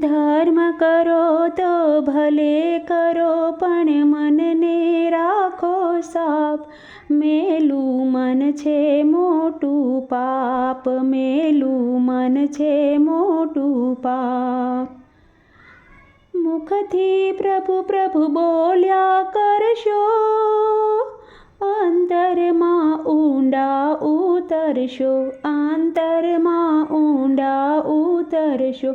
ધર્મ કરો તો ભલે કરો, પણ મનને રાખો સાપ. મેલું મન છે મોટું પાપ, મેલું મન છે મોટું પાપ. મુખથી પ્રભુ પ્રભુ બોલ્યા કરશો. અંતરમાં ઊંડા ઉતરશો, અંતરમાં ઊંડા ઉતરશો.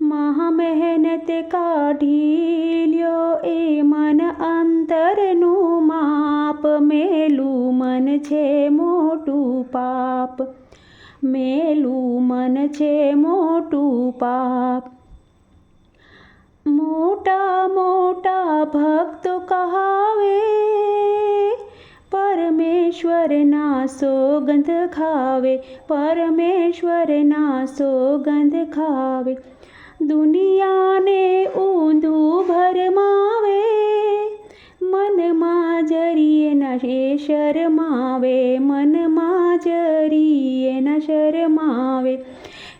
મહા મહેનત કાઢી લ્યો એ મન અંતરનું માપ મેલું મન છે મોટું પાપ મેલું મન છે મોટું પાપ મોટા મોટા ભક્તો કહાવે પરમેશ્વરના સોગંધ ખાવે પરમેશ્વરના સોગંધ ખાવે દુનિયાને ઊંધું ભરમાવે મનમાં જરીએ ન એ શરમાવે, મનમાં જરીએ ન શરમાવે.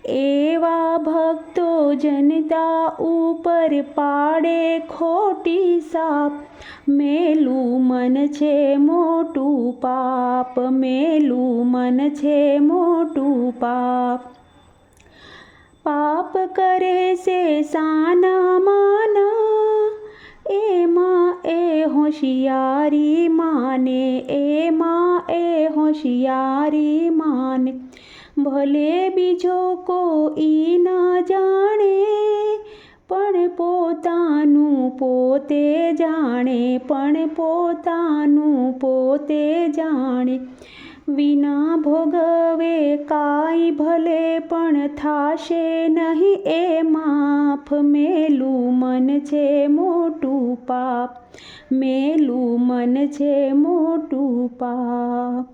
એવા ભક્તો જનતા ઉપર પાડે ખોટી સાપ, મેલું મન છે મોટું પાપ, મેલું મન છે મોટું પાપ. પાપ કરે છે સાના માના એમાં એ હોશિયારી માને, એમાં એ હોશિયારી માને. ભલે બીજો કોઈ ન જાણે, પણ પોતાનું પોતે જાણે, પણ પોતાનું પોતે જાણે. વિના ભોગવે કાંઈ ભલે પણ થાશે નહીં એ માફ. મેલું મન છે મોટું પાપ. મેલું મન છે મોટું પાપ.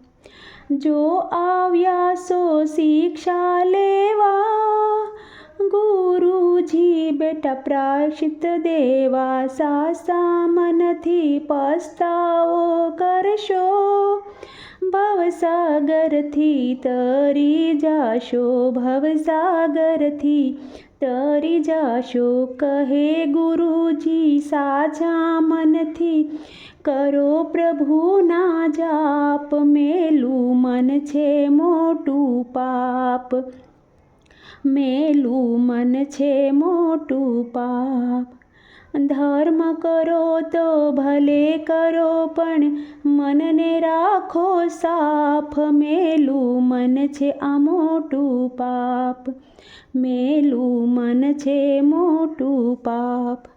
જો આવ્યા સો શિક્ષા લેવા, ગુરુજી બેટા પ્રાશિત દેવા, સાસા મનથી પસ્તાવો કરશો. ભવસાગરથી તરી જાશો, ભવસાગરથી તરી જાશો, કહે ગુરુજી સાચા મનથી. કરો પ્રભુના જાપ, મેલું મન છે મોટું પાપ. મેલું મન છે મોટું પાપ. ધર્મ કરો તો ભલે કરો, પણ મનને રાખો સાફ મેલું મન છે આ મોટું પાપ. મેલું મન છે મોટું પાપ.